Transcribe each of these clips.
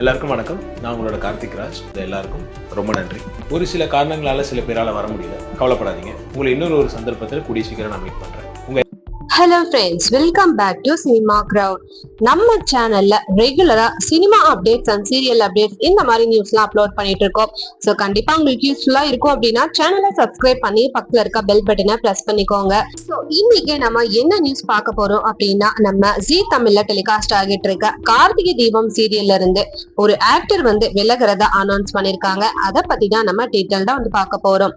எல்லாருக்கும் வணக்கம். நான் உங்களோட கார்த்திக் ராஜ். இது எல்லாருக்கும் ரொம்ப நன்றி. ஒரு சில காரணங்களால சில பேரால வர முடியல. கவலைப்படாதீங்க. உங்களை இன்னொரு ஒரு சந்தர்ப்பத்தில் கூடிய சீக்கிரம் நான் மீட் பண்றேன். Hello friends welcome back to cinema crowd நம்ம சேனல்ல ரெகுலரா cinema updates and serial updates இந்த மாதிரி நியூஸ்லாம் அப்லோட் பண்ணிட்டு இருக்கோம். ஸோ கண்டிப்பா உங்களுக்கு யூஸ்ஃபுல்லா இருக்கும் அப்படின்னா சேனலை சப்ஸ்கிரைப் பண்ணி பக்கத்துல இருக்க பெல் பட்டனை பிரஸ் பண்ணிக்கோங்க. ஸோ இன்னைக்கு நம்ம என்ன நியூஸ் பார்க்க போறோம் அப்படின்னா நம்ம ஜி தமிழ்ல டெலிகாஸ்ட் ஆகிட்டு இருக்க கார்த்திகை தீபம் சீரியல்ல இருந்து ஒரு ஆக்டர் வந்து விலகிறத அனௌன்ஸ் பண்ணிருக்காங்க. அதை பத்தி தான் நம்ம டீட்டெயில்டா வந்து பார்க்க போறோம்.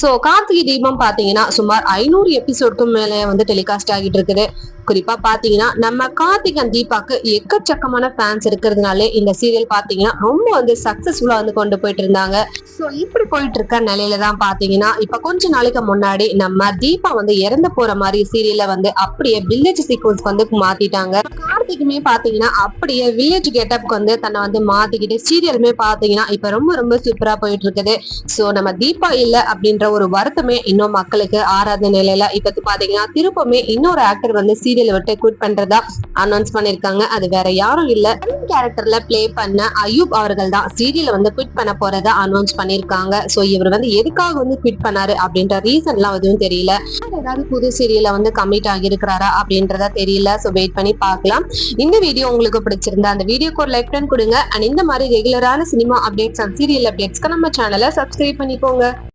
ஸோ கார்த்திகை தீபம் பாத்தீங்கன்னா சுமார் ஐநூறு எபிசோடுக்கும் மேலே வந்து டெலிகாஸ்ட் ஆகிட்டு இருக்குது. குறிப்பா பாத்தீங்கன்னா நம்ம கார்த்திக் அண்ட் தீபாக்கு எக்கச்சக்கமான ஃபேன்ஸ் இருக்கிறதுனாலே இந்த சீரியல் பாத்தீங்கன்னா ரொம்ப வந்து சக்சஸ்ஃபுல்லா வந்து கொண்டு போயிட்டு இருந்தாங்க. ஸோ இப்படி போயிட்டு இருக்க நிலையில தான் பாத்தீங்கன்னா இப்ப கொஞ்ச நாளைக்கு முன்னாடி நம்ம தீபா வந்து இறந்து போற மாதிரி சீரியல்ல வந்து அப்படியே வில்லேஜ் சீக்வன்ஸ் வந்து மாத்திட்டாங்க. கார்த்திக்குமே பாத்தீங்கன்னா அப்படியே வில்லேஜ் கெட்டப்க்கு வந்து தன்னை வந்து மாத்திக்கிட்டு சீரியலுமே பாத்தீங்கன்னா இப்ப ரொம்ப ரொம்ப சூப்பரா போயிட்டு இருக்குது. சோ நம்ம தீபா இல்ல அப்படின்ற ஒரு வருத்தமே இன்னும் மக்களுக்கு ஆறாத நிலையில இப்ப பாத்தீங்கன்னா திருப்பமே இன்னொரு ஆக்டர் வந்து சீரியல் விட்டு குவிட் பண்றதா அனௌன்ஸ் பண்ணிருக்காங்க. அது வேற யாரும் இல்ல. கேரக்டர்ல ப்ளே பண்ண அயூப் அவர்கள் தான் சீரியல் வந்து குவிட் பண்ண போறதா அனௌன்ஸ் பண்ணிருக்காங்க. சோ இவர் வந்து எதுக்காக வந்து குவிட் பண்ணாரு அப்படின்ற ரீசன் எல்லாம் எதுவும் தெரியல. வேற ஏதாவது புது சீரியல்ல வந்து கமிட் ஆகியிருக்கிறாரா அப்படின்றதா தெரியல. சோ வெயிட் பண்ணி பார்க்கலாம். இந்த வீடியோ உங்களுக்கு பிடிச்சிருந்தா அந்த வீடியோக்கு ஒரு லைக் டன் கொடுங்க. அண்ட் இந்த மாதிரி ரெகுலரான சினிமா அப்டேட்ஸ் அண்ட் சீரியல் அப்டேட்ஸ்க்கு நம்ம சேனலை சப்ஸ்கிரைப் பண்ணிக்கோங்க.